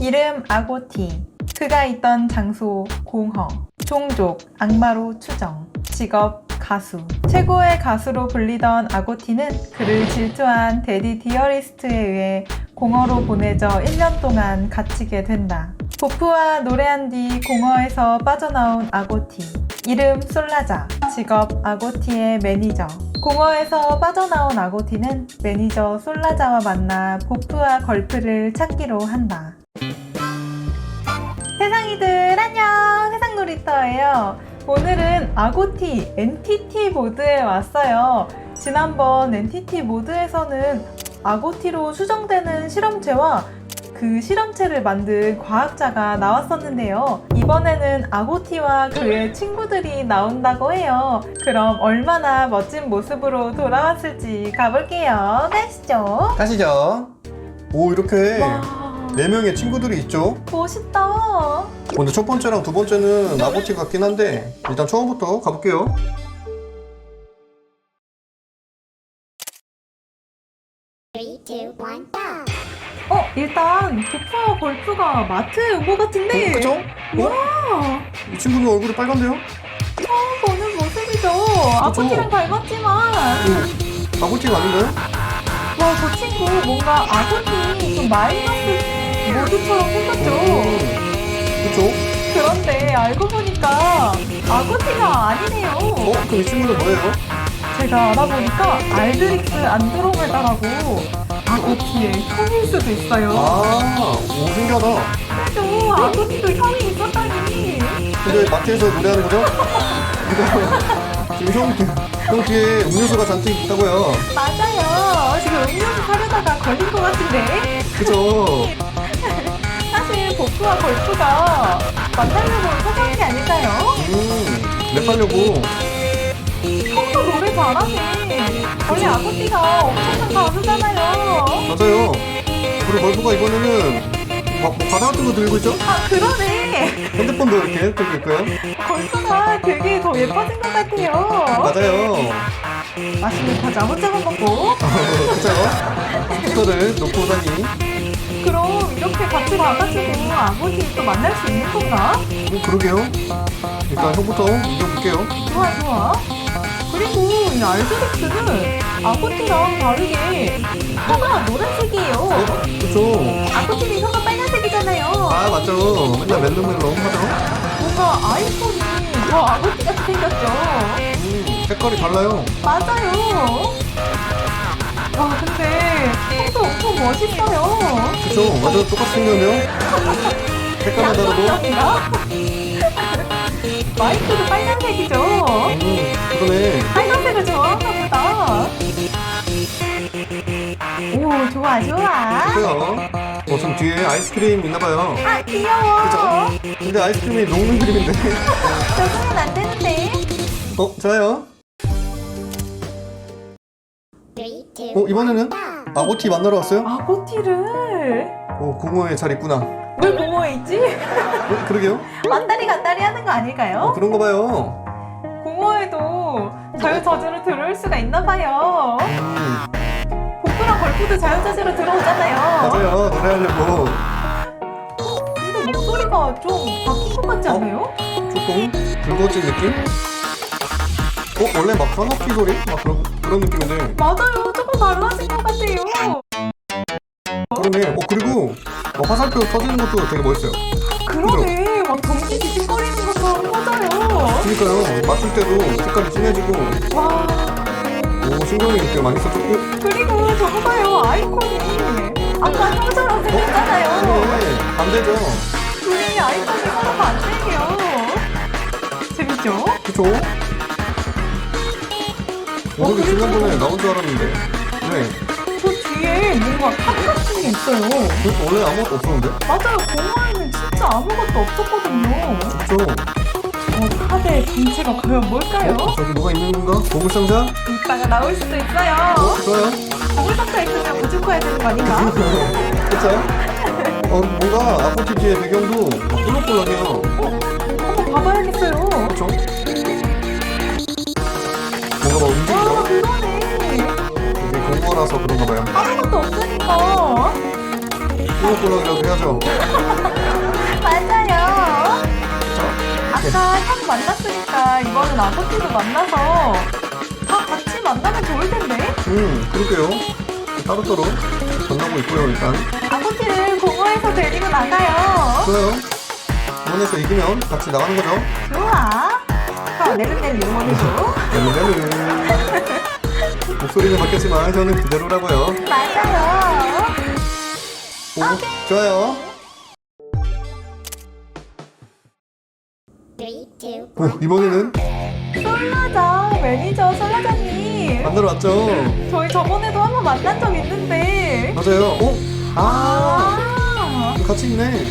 이름 아고티. 그가 있던 장소 공허. 종족 악마로 추정. 직업 가수. 최고의 가수로 불리던 아고티는 그를 질투한 데디 디어리스트에 의해 공허로 보내져 1년 동안 갇히게 된다. 보프와 노래한 뒤 공허에서 빠져나온 아고티. 이름 솔라자. 직업 아고티의 매니저. 공허에서 빠져나온 아고티는 매니저 솔라자와 만나 보프와 걸프를 찾기로 한다. 세상이들 안녕! 세상 놀이터예요. 오늘은 아고티 NTT 모드에 왔어요. 지난번 NTT 모드에서는 아고티로 수정되는 실험체와 그 실험체를 만든 과학자가 나왔었는데요. 이번에는 아고티와 그의 친구들이 나온다고 해요. 그럼 얼마나 멋진 모습으로 돌아왔을지 가볼게요. 가시죠. 가시죠. 오 이렇게. 와 네 명의 친구들이 있죠. 멋있다 근데 첫 번째랑 두 번째는 아고티 같긴 한데 일단 처음부터 가볼게요. 어, 일단 보프와 걸프가 마트에 온 것 같은데. 어, 그죠? 어? 와, 이 친구는 얼굴이 빨간데요? 처음 보는 모습이죠. 아버지랑 닮았지만. 응. 아고티가 아닌가요? 와, 저 친구 뭔가 아버지 좀 마이너스 모드처럼 생겼죠. 그쵸? 그런데 알고 보니까 아버지가 아니네요. 어? 그럼 이 친구는 뭐예요? 제가 알아보니까 알드릭스 안드로메다라고 아버지의 형일 수도 있어요. 아, 오 신기하다. 그래도 아버지도 형이 있었다니. 근데 마트에서 노래하는 거죠? 이거 지금 형, 형 뒤에 음료수가 잔뜩 있다고요. 맞아요. 지금 음료수 사려다가 걸린 것 같은데. 그죠? 보프와 걸프가 만나려고 찾아온 게 아닐까요? 음, 랩하려고. 형도 노래 잘하네. 원래 아버지가 엄청난 가수잖아요. 맞아요. 그리고 멀부가 이번에는 막, 뭐 과자 같은 거 들고 있죠? 아 그러네. 핸드폰도 이렇게 들고 있고요. 걸프가 되게 더 예뻐진 것 같아요. 맞아요. 맛있는 과자 혼자만 먹고. 그죠? 스피커를 놓고 다니. 이렇게 같이 가가지고 아버지 또 만날 수 있는 건가? 어, 그러게요. 일단 형부터 이겨볼게요. 좋아 좋아. 그리고 이 알드릭스는 아버지랑 다르게 혀가 노란색이에요. 어? 그쵸? 아버지는 혀가 빨간색이잖아요. 아, 맞죠. 맨날 멜름멜름 하죠. 뭔가 아이콘이 더 아버지 같이 생겼죠. 음, 색깔이 달라요. 맞아요. 와 근데 멋있어요. 그쵸? 완전 똑같이 생겼네요. 색깔만 다르고. 마이크도 빨간색이죠. 음, 그러네. 빨간색을 좋아하나 보다. 오 좋아 좋아. 그래요. 어, 좀 뒤에 아이스크림 있나봐요. 아 귀여워. 그죠? 근데 아이스크림이 녹는 그림인데. 적응은 안 되는데. 어, two, 어, 이번에는! 아고티 만나러 왔어요? 아고티를 어, 공허에 잘 있구나. 왜 공허에 있지? 어, 그러게요. 만다리 간다리 하는 거 어, 아닐까요? 그런가 봐요. 공허에도 자유자재로 들어올 수가 있나 봐요. 음, 보프랑 걸프도 자유자재로 들어오잖아요. 맞아요. 노래하려고. 근데 목소리가 좀 바뀐 것 같지 어? 않아요? 조금 붉어진 느낌? 어, 원래 막 현악기 소리? 막 그런, 그런 느낌인데. 맞아요. 조금 달라진 것 같아요. 그러네. 어, 그리고 막 화살표 터지는 것도 되게 멋있어요. 그러네. 막 경기 뒤집거리는 것처럼 맞아요. 그러니까요. 맞출 때도 색깔이 진해지고. 와. 오, 신경이 되게 많이 썼죠. 어, 그리고 저거 봐요. 아이콘이. 아까 형처럼 생겼잖아요. 그래. 안 되죠. 둘이 아이콘이 서로 반대해요. 재밌죠? 그쵸? 오늘 그리고- 지난번에 나온 줄 알았는데. 네. 저 뒤에 뭔가 탑 같은 게 있어요. 그 원래 아무것도 없었는데? 맞아요. 공화에는 진짜 아무것도 없었거든요. 그쵸? 어, 탑의 정체가 과연 뭘까요? 어? 저기 뭐가 있는 건가? 보물상자? 이따가 나올 수도 있어요. 어? 좋아요. 보물상자 있으면 무조건 해야 되는 거 아닌가? 그쵸? 어, 뭔가 아포티 뒤에 배경도 꿀럭꿀럭해요. 한번 봐봐야겠어요. 그쵸? 공거라서 그런가 봐요. 아무것도 없으니까. 꿀럭꿀럭이라고 해야죠. 맞아요. 아까 형 만났으니까 이번엔 아버지도 만나서 다 같이 만나면 좋을 텐데. 음, 그럴게요. 따로따로 만나고 있고요, 일단. 아버지를 공원에서 데리고 나가요. 좋아요. 원에서 이기면 같이 나가는 거죠. 좋아. 자, 내려낼 응원해줘. 네네네. 목소리는 바뀌었지만 저는 그대로라고요. 맞아요. 오, 좋아요. Three, two, 오, 이번에는 솔라장 매니저 솔라장님. 만나러 왔죠. 저희 저번에도 한 번 만난 적 있는데. 맞아요. 어? 아, 아. 같이 있네.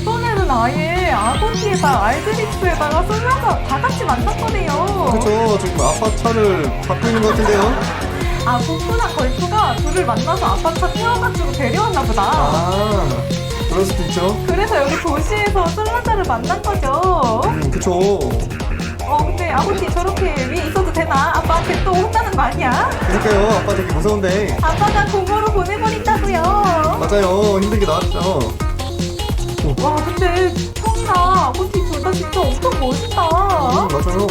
이번에는 아예 아버지에다 알드릭스에다가 솔라장 다 같이 만났거든요. 그쵸. 지금 아빠 차를 갖고 있는 것 같은데요. 아, 부부랑 걸프가 둘을 만나서 아빠 차 태워가지고 데려왔나 보다. 아, 그럴 수도 있죠. 그래서 여기 도시에서 솔라자를 만난 거죠. 음, 그쵸. 어, 근데 아버지 저렇게 위에 있어도 되나? 아빠한테 또 혼나는 거 아니야? 그러니까요. 아빠 되게 무서운데. 아빠가 공으로 보내버린다고요. 맞아요. 힘들게 나왔죠. 와, 근데 형이랑 아버지 둘 다 진짜 엄청 멋있다. 음, 맞아요.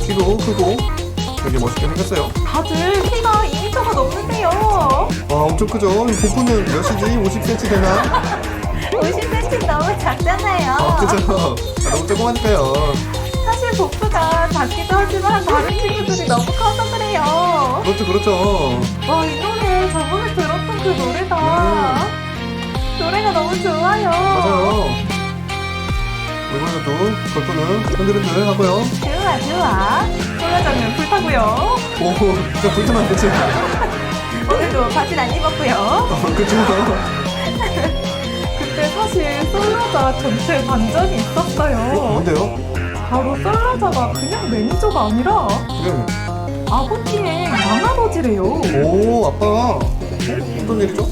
키도 크고 되게 멋있게 생겼어요. 다들 키가 2m가 넘는데요. 와, 엄청 크죠? 복부는 몇이지? 50cm 되나? 50cm 너무 작잖아요. 아, 그죠? 아, 너무 조그마니까요. 사실 복부가 작기도 하지만 다른 친구들이 너무 커서 그래요. 그렇죠, 그렇죠. 와, 이 노래 저번에 들었던 그 노래다. 노래가 너무 좋아요. 맞아요. 이번에도 골프는 흔들흔들 하고요. 좋아, 좋아. 솔라장면 불타고요. 오, 진짜 불타면 안 되지. 오늘도 바지는 안 입었고요. 어, 그쵸. 그때 사실 솔라자 전체 반전이 어, 있었어요. 뭔데요? 바로 솔라자가 그냥 매니저가 아니라 그래. 아버지의 양아버지래요. 오, 아빠. 어? 어떤 일이죠?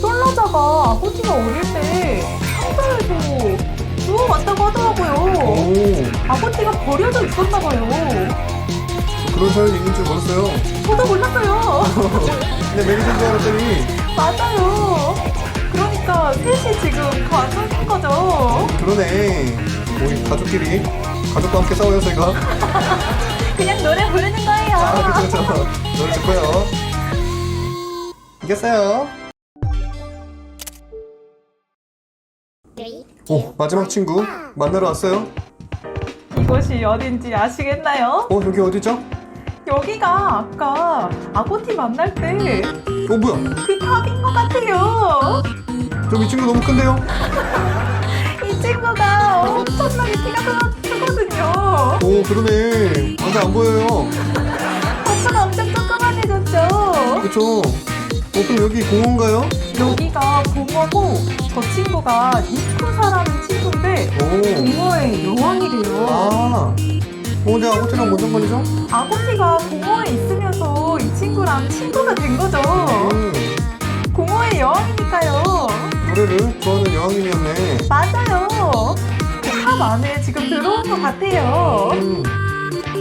솔라자가 아버지가 어릴 때 상자에서 누워왔다고 하더라고요. 오, 아버지가 버려져 있었나 봐요. 그런 사연이 있는 줄 몰랐어요. 저도 몰랐어요. 근데 매니저인 줄 알았더니, 맞아요. 그러니까 셋이 지금 가족인 거죠. 그러네. 우리 가족끼리, 가족과 함께 싸워요, 저희가. 그냥 노래 부르는 거예요. 아, 그쵸, 그쵸. 노래 듣고요. 이겼어요. 오, 마지막 친구 만나러 왔어요. 이곳이 어딘지 아시겠나요? 어, 여기 어디죠? 여기가 아까 아고티 만날 때 그 어, 뭐야? 탑인 것 같아요. 좀이 친구 너무 큰데요? 이 친구가 엄청나게 키가 크- 크거든요. 오, 그러네. 완전 안 보여요. 오빠가 엄청 조그만해졌죠. 그쵸? 어, 그럼 여기 공원가요? 여기가 공어고 저 친구가 이쿠사라는 친구인데 오. 공어의 여왕이래요. 아. 어, 내 아버지랑 뭔 상관이죠? 아버지가 공어에 있으면서 이 친구랑 친구가 된 거죠. 음, 공어의 여왕이니까요. 노래를 좋아하는 여왕님이었네. 맞아요. 그탑 안에 지금 들어온 것 같아요. 음,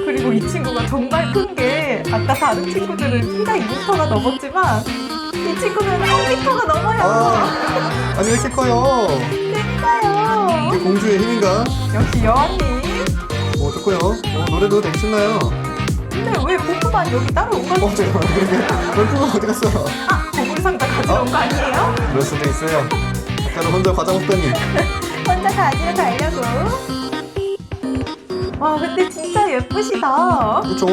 그리고 이 친구가 정말 큰 게 아까 다른 친구들은 키가 2m가 넘었지만 이 친구는 3m가 넘어요. 아. 아니, 왜 이렇게 커요? 그러니까요. 이게 공주의 힘인가? 역시 여왕님. 어, 좋고요. 어, 노래도 되게 신나요. 근데 왜 복부만 여기 따로 온 어, 거지? 잠깐만. 그러게. 어디 갔어? 아, 보물 상자 가지러 온거 아니에요? 그럴 수도 있어요. 아까는 혼자 과자 먹더니. 혼자 가지러 가려고. 와, 근데 진짜 예쁘시다. 그쵸?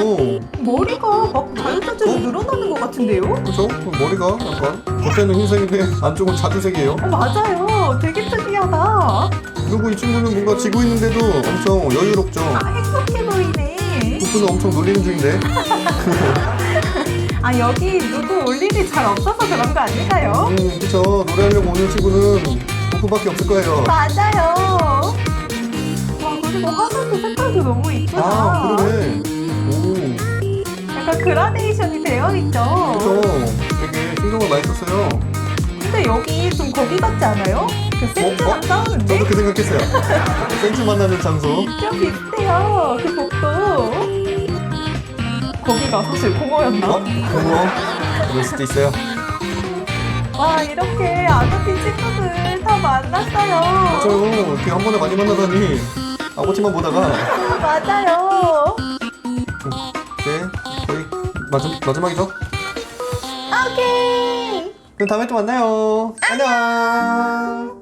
머리가 막 자유자재로 늘어나는 것 같은데요? 그쵸? 그 머리가 약간 겉에는 흰색인데 안쪽은 자주색이에요. 어, 맞아요. 되게 특이하다. 그리고 이 친구는 뭔가 지고 있는데도 엄청 여유롭죠. 아, 행복해 보이네. 골프는 엄청 놀리는 중인데. 아, 여기 누구 올 일이 잘 없어서 그런 거 아닐까요? 음, 그쵸. 노래하려고 오는 친구는 골프밖에 없을 거예요. 맞아요. 와, 그리고 화장도 색깔도 너무 이쁘다. 아, 그러네. 오, 약간 그라데이션이 되어 있죠. 그쵸. 되게 신경을 많이 썼어요. 근데 여기 좀 거기 같지 않아요? 그 센트랑 어? 어? 싸우는데? 저도 그 생각했어요. 센트 만나는 장소. 좀 비슷해요. 그 복도. 거기가 사실 공허였나? 어? 고마워. 그럴 수도 있어요. 와 이렇게 아구티 친구들 다 만났어요. 저요 이렇게 한 번에 많이 만나다니 아버지만 보다가 아, 맞아요. 네 거의 마지, 마지막이죠? 오케이. 그럼 다음에 또 만나요 안녕